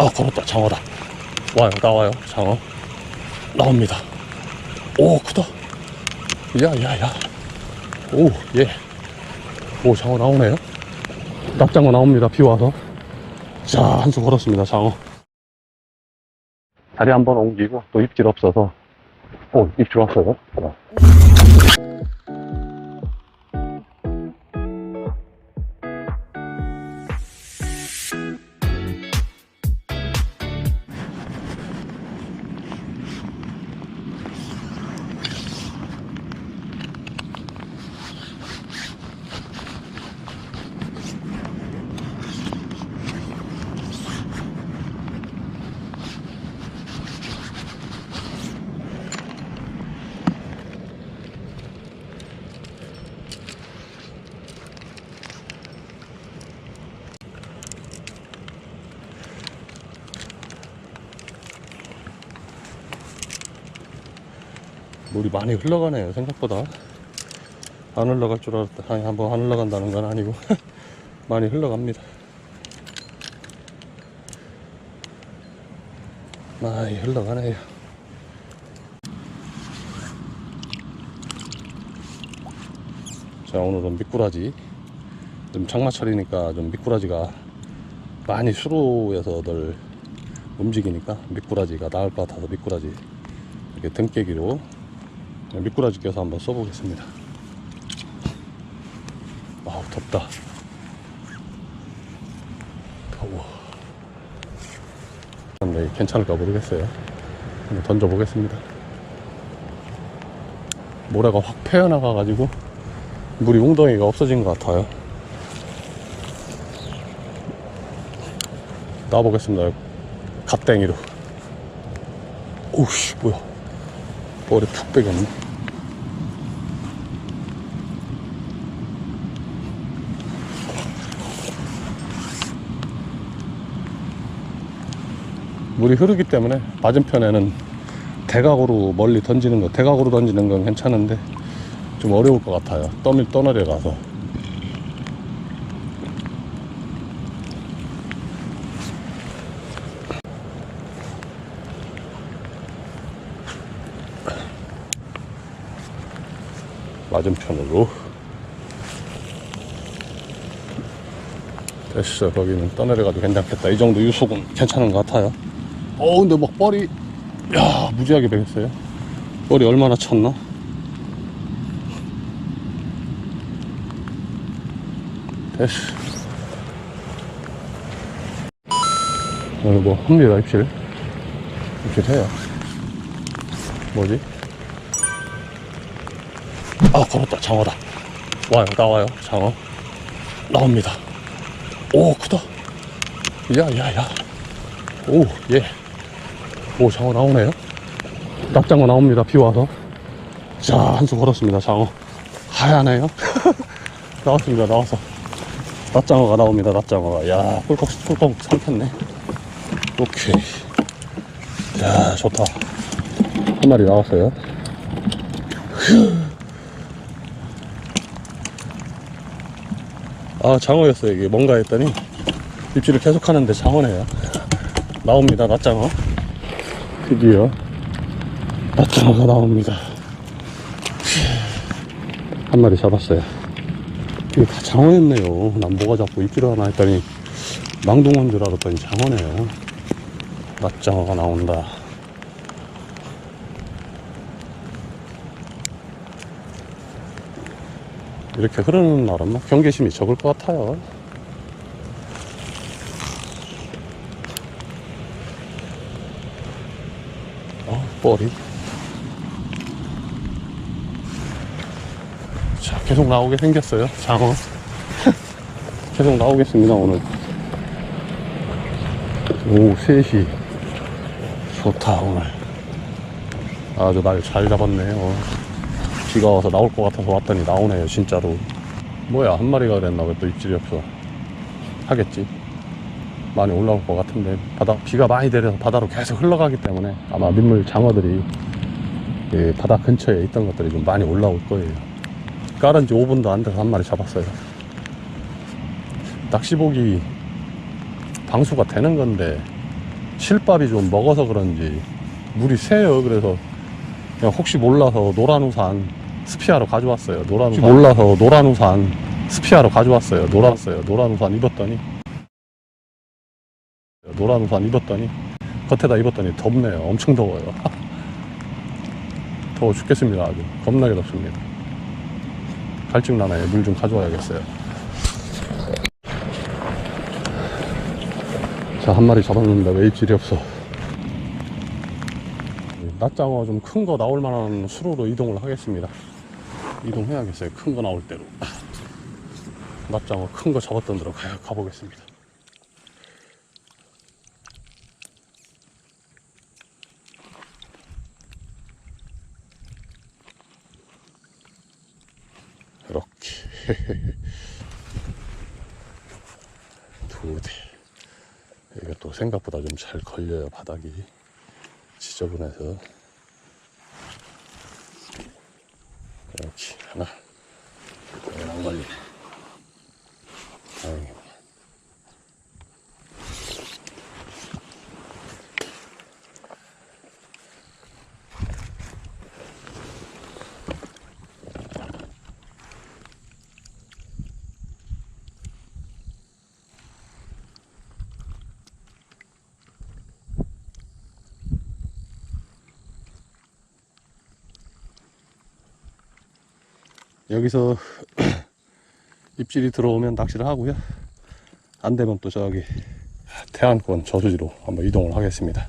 아 걸었다. 장어다. 와요 나와요. 장어. 나옵니다. 오 크다. 야야야. 오예오 장어 나오네요. 납장어 나옵니다 비 와서. 자 한수 걸었습니다 장어. 다리 한번 옮기고 또 입질 없어서. 오 입질 왔어요 물이 많이 흘러가네요 생각보다. 안 흘러갈 줄 알았다. 아니 한번 안 흘러간다는 건 아니고. 많이 흘러갑니다. 많이 흘러가네요. 자 오늘은 미꾸라지. 좀 장마철이니까 좀 미꾸라지가 많이 수로에서들 움직이니까 미꾸라지가 나을 것 같아서 미꾸라지 이렇게 등깨기로 미꾸라지 껴서 한번 써보겠습니다. 아우 덥다. 더워. 근데 괜찮을까 모르겠어요. 한번 던져보겠습니다. 모래가 확 패어나가 가지고 물이 웅덩이가 없어진 것 같아요. 놔보겠습니다. 갓땡이로. 오우씨 뭐야. 머리 탁 빼겠네. 물이 흐르기 때문에 맞은편에는 대각으로 멀리 던지는 거, 대각으로 던지는 건 괜찮은데 좀 어려울 것 같아요. 떠밀 떠내려 가서. 맞은편으로. 됐어. 거기는 떠내려가도 괜찮겠다. 이 정도 유속은 괜찮은 것 같아요. 어, 근데 막 뻘이, 야, 무지하게 베겠어요. 뻘이 얼마나 찼나? 됐어. 오늘 뭐, 합니다, 입실. 입실해요. 뭐지? 아, 걸었다. 장어다. 와요, 나와요. 장어. 나옵니다. 오, 크다. 야, 야, 야. 오, 예. 오, 장어 나오네요. 납장어 나옵니다. 비 와서. 자, 한수 걸었습니다. 장어. 하얗네요. 나왔습니다. 나와서. 납장어가 나옵니다. 납장어가. 야, 꿀꺽, 꿀꺽 삼켰네. 오케이. 야, 좋다. 한 마리 나왔어요. 아, 장어였어요. 이게 뭔가 했더니 입질을 계속 하는데 장어네요. 나옵니다. 낫장어. 드디어 낫장어가 나옵니다. 한 마리 잡았어요. 이게 다 장어였네요. 난 뭐가 자꾸 입질을 하나 했더니 망둥어인 줄 알았더니 장어네요. 낫장어가 나온다. 이렇게 흐르는 날은 뭐 경계심이 적을 것 같아요. 어, 뻘이. 자, 계속 나오게 생겼어요. 장어. 계속 나오겠습니다, 오늘. 오, 3시. 좋다, 오늘. 아주 날 잘 잡았네요. 비가 와서 나올 것 같아서 왔더니 나오네요, 진짜로. 뭐야, 한 마리가 그랬나? 왜 또 입질이 없어? 하겠지. 많이 올라올 것 같은데 바다 비가 많이 내려서 바다로 계속 흘러가기 때문에 아마 민물 장어들이 이 바다 근처에 있던 것들이 좀 많이 올라올 거예요. 깔은 지 5분도 안 돼서 한 마리 잡았어요. 낚시복이 방수가 되는 건데 실밥이 좀 먹어서 그런지 물이 새요. 그래서 그냥 혹시 몰라서 노란 우산 스피아로 가져왔어요. 노란 우산 몰라서 노란 우산 스피아로 가져왔어요. 노란어요. 노란 우산 입었더니 노란 우산 입었더니 겉에다 입었더니 덥네요. 엄청 더워요. 더워 죽겠습니다. 아주 겁나게 덥습니다. 갈증 나나요? 물 좀 가져와야겠어요. 자, 한 마리 잡았는데 왜 입질이 없어? 낮장어 좀 큰 거 나올 만한 수로로 이동을 하겠습니다. 이동해야겠어요. 큰 거 나올 대로. 낮장어 큰 거 잡았던 데로 가, 가보겠습니다. 이렇게 두 대. 이게 또 생각보다 좀 잘 걸려요 바닥이 지저분해서 이렇게 하나 이건 안 걸리네 다행이구나 여기서 입질이 들어오면 낚시를 하고요. 안 되면 또 저기 태안권 저수지로 한번 이동을 하겠습니다.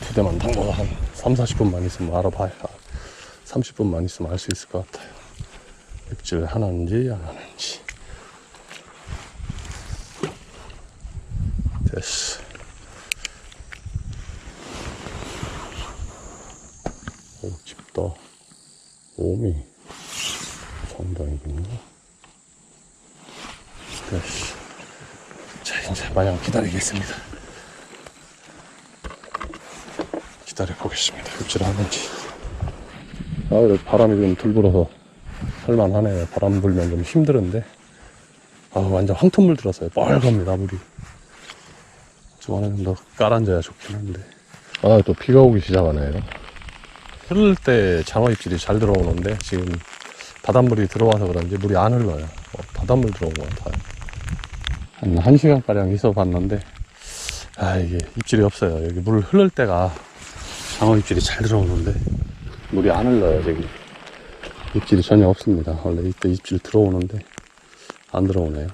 부대만 담궈 한 3, 40분만 있으면 알아봐야 30분만 있으면 알 수 있을 것 같아요. 입질 하는지 안 하는지. 됐어. 오, 깊다. 오미. 상당히군요. 됐어. 자, 이제 마냥 기다리겠습니다. 기다려 보겠습니다. 입질 하는지. 아, 바람이 좀 덜 불어서 할만하네요. 바람 불면 좀 힘들은데. 아, 완전 황토물 들었어요. 빨갑니다, 물이. 좀좀더 깔아앉아야 좋긴 한데. 아, 또 비가 오기 시작하네요. 흐를 때 장어 입질이 잘 들어오는데, 지금 바닷물이 들어와서 그런지 물이 안 흘러요. 어, 바닷물 들어온 것 같아요. 한 1시간가량 있어 봤는데, 아, 이게 입질이 없어요. 여기 물 흐를 때가 장어 입질이 잘 들어오는데, 물이 안 흘러요, 저기. 입질이 전혀 없습니다. 원래 이때 입질 들어오는데, 안 들어오네요.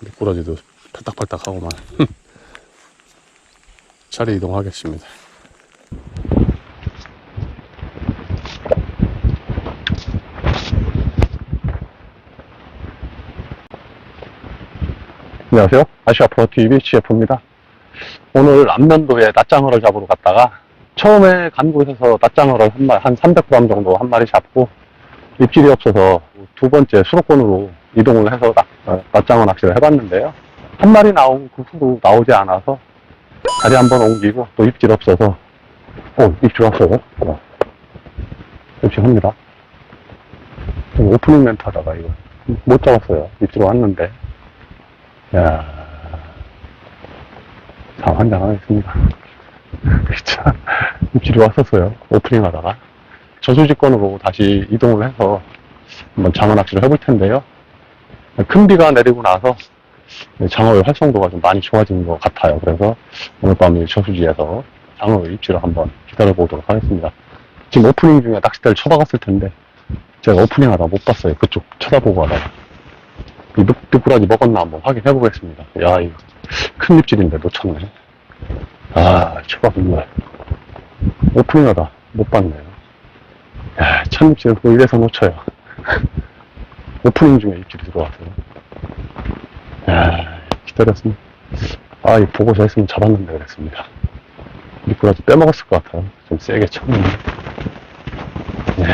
미꾸라지도 팔딱팔딱 하고만. 자리 이동하겠습니다. 안녕하세요. 아시아프로 TV CF입니다. 오늘 안면도에 낮장어를 잡으러 갔다가 처음에 간 곳에서 낮장어를 한 마리, 한 300g 정도 한 마리 잡고 입질이 없어서 두 번째 수도권으로 이동을 해서 낮장어 낚시를 해봤는데요. 한 마리 나온 그 후로 나오지 않아서 자리 한 번 옮기고 또 입질 없어서 오 입질 없어요. 어. 입질 합니다. 지금 오프닝 멘트 하다가 이거 못 잡았어요. 입질 왔는데 야, 자, 환장하겠습니다. 진짜, 입질이 왔었어요. 오프닝 하다가. 저수지권으로 다시 이동을 해서 한번 장어 낚시를 해볼 텐데요. 큰 비가 내리고 나서 장어의 활성도가 좀 많이 좋아진 것 같아요. 그래서 오늘 밤에 저수지에서 장어 입질을 한번 기다려 보도록 하겠습니다. 지금 오프닝 중에 낚싯대를 쳐박았을 텐데, 제가 오프닝 하다 못 봤어요. 그쪽 쳐다보고 하다가. 이 늑, 늑꾸라지 먹었나 한번 확인해 보겠습니다. 야, 이거 큰 입질인데 놓쳤네. 아, 초밥인데. 오프닝 하다 못 봤네요. 야, 첫 입질은 또 이래서 놓쳐요. 오프닝 중에 입질이 들어왔어요. 야, 기다렸습니다. 아, 이 보고서 했으면 잡았는데 그랬습니다. 미꾸라지 빼먹었을 것 같아요. 좀 세게 쳤는데. 네.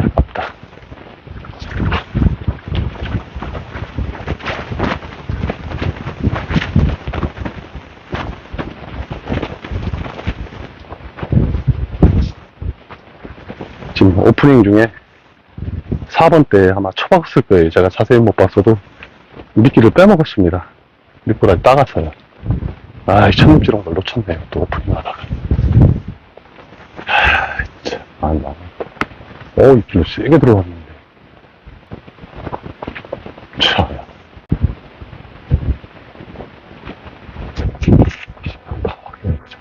아깝다. 지금 오프닝 중에 4번 때 아마 쳐박았을 거예요. 제가 자세히 못 봤어도 미끼를 빼먹었습니다. 미꾸라지 따갔어요. 아이, 천립지렁 걸 놓쳤네요. 또 오프닝 하다가. 하, 참, 안 나와. 어, 이끼로 세게 들어갔는데. 참. 한번 확인해보자.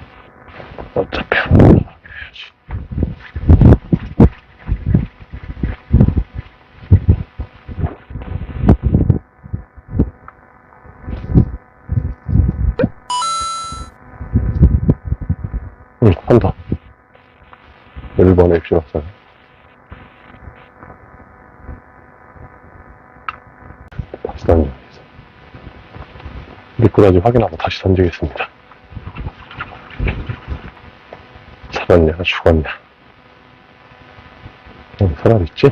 어차피 한번 확인해야지. 응, 한다. 1번에 입시 왔어요. 다시 던져야겠어. 미꾸라지 확인하고 다시 던지겠습니다. 살았냐, 죽었냐. 응, 살아있지?